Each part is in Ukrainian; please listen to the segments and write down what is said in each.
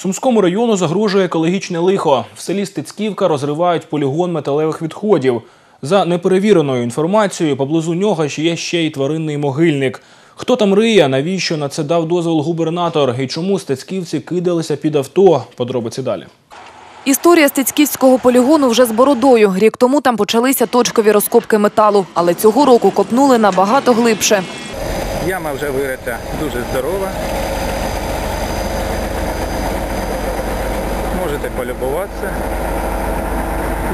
Сумському району загрожує екологічне лихо. В селі Стецьківка розривають полігон металевих відходів. За неперевіреною інформацією, поблизу нього ще є ще й тваринний могильник. Хто там риє, навіщо на це дав дозвіл губернатор і чому стецьківці кидалися під авто? Подробиці далі. Історія Стецьківського полігону вже з бородою. Рік тому там почалися точкові розкопки металу, але цього року копнули набагато глибше. Яма вже вирита дуже здорова. Можете полюбуватися.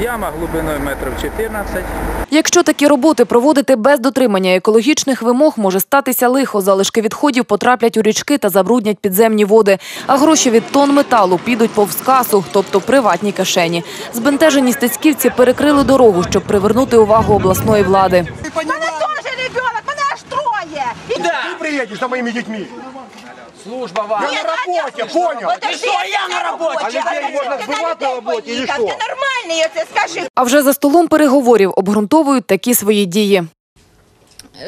Яма глибиною метрів 14. Якщо такі роботи проводити без дотримання екологічних вимог, може статися лихо. Залишки відходів потраплять у річки та забруднять підземні води. А гроші від тонн металу підуть повз касу, тобто приватні кишені. Збентежені стецьківці перекрили дорогу, щоб привернути увагу обласної влади. Мене теж ребенок, мене аж троє. І Ты приедешь за моими детьми. Служба вам. Я на работе, понял? І що, я на роботі? А людей можна збивати на роботі, і що? Ти нормальний, оце скажи. А вже за столом переговорів обґрунтовують такі свої дії.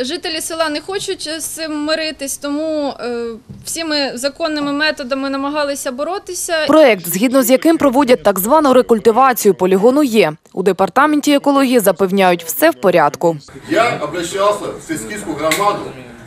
Жителі села не хочуть з цим миритись, тому е, всіми законними методами намагалися боротися. Проект, згідно з яким проводять так звану рекультивацію полігону, є. У департаменті екології запевняють, все в порядку. Я обращался в Сельскистскую громаду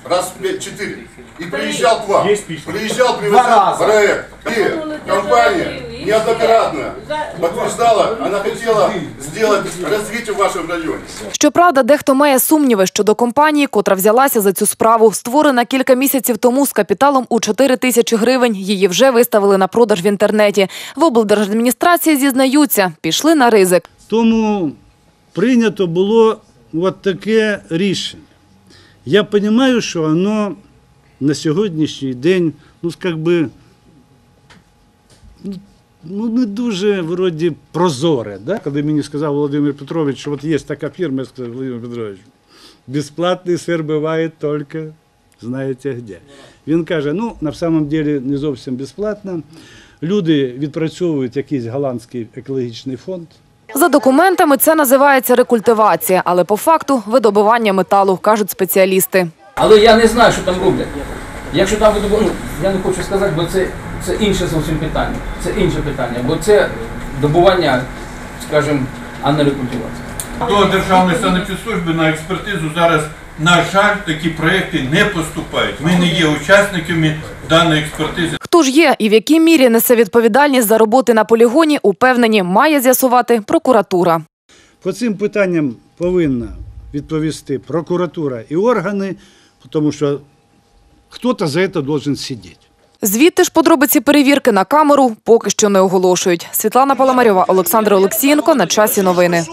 раз в 5-4 и приезжал к вам. Приезжал, привозил проект. И компания неоднократно подтверждала, она хотела сделать развитие в вашем районе. Щоправда, дехто має сумніви щодо компанії, котра взялася за цю справу. Створена кілька місяців тому з капіталом у 4 тисячі гривень. Її вже виставили на продаж в інтернеті. В облдержадміністрації зізнаються, пішли на ризик. Тому прийнято було от таке рішення. Я розумію, що воно на сьогоднішній день, ну, як би, ну, ну, не дуже вроді прозоре. Да? Коли мені сказав Володимир Петрович, що от є така фірма, я сказав, Володимир Петрович, безплатний сир буває тільки, знаєте де. Він каже, ну, на самом деле не зовсім безплатно. Люди відпрацьовують якийсь голландський екологічний фонд. За документами це називається рекультивація, але по факту видобування металу, кажуть спеціалісти. Але я не знаю, що там роблять. Якщо там видобу- ну, я не хочу сказати, бо це, це інше зовсім питання. Це інше питання, бо це добування, скажімо, а не рекультивація. До Державної санепідслужби на експертизу зараз, на жаль, такі проекти не поступають. Ми не є учасниками даної експертизи. Хто ж є і в якій мірі несе відповідальність за роботи на полігоні, упевнені, має з'ясувати прокуратура. По цим питанням повинна відповісти прокуратура і органи, тому що хтось за це має сидіти. Звідти ж подробиці перевірки на камеру поки що не оголошують. Світлана Паламарьова, Олександр Олексієнко. На часі новини.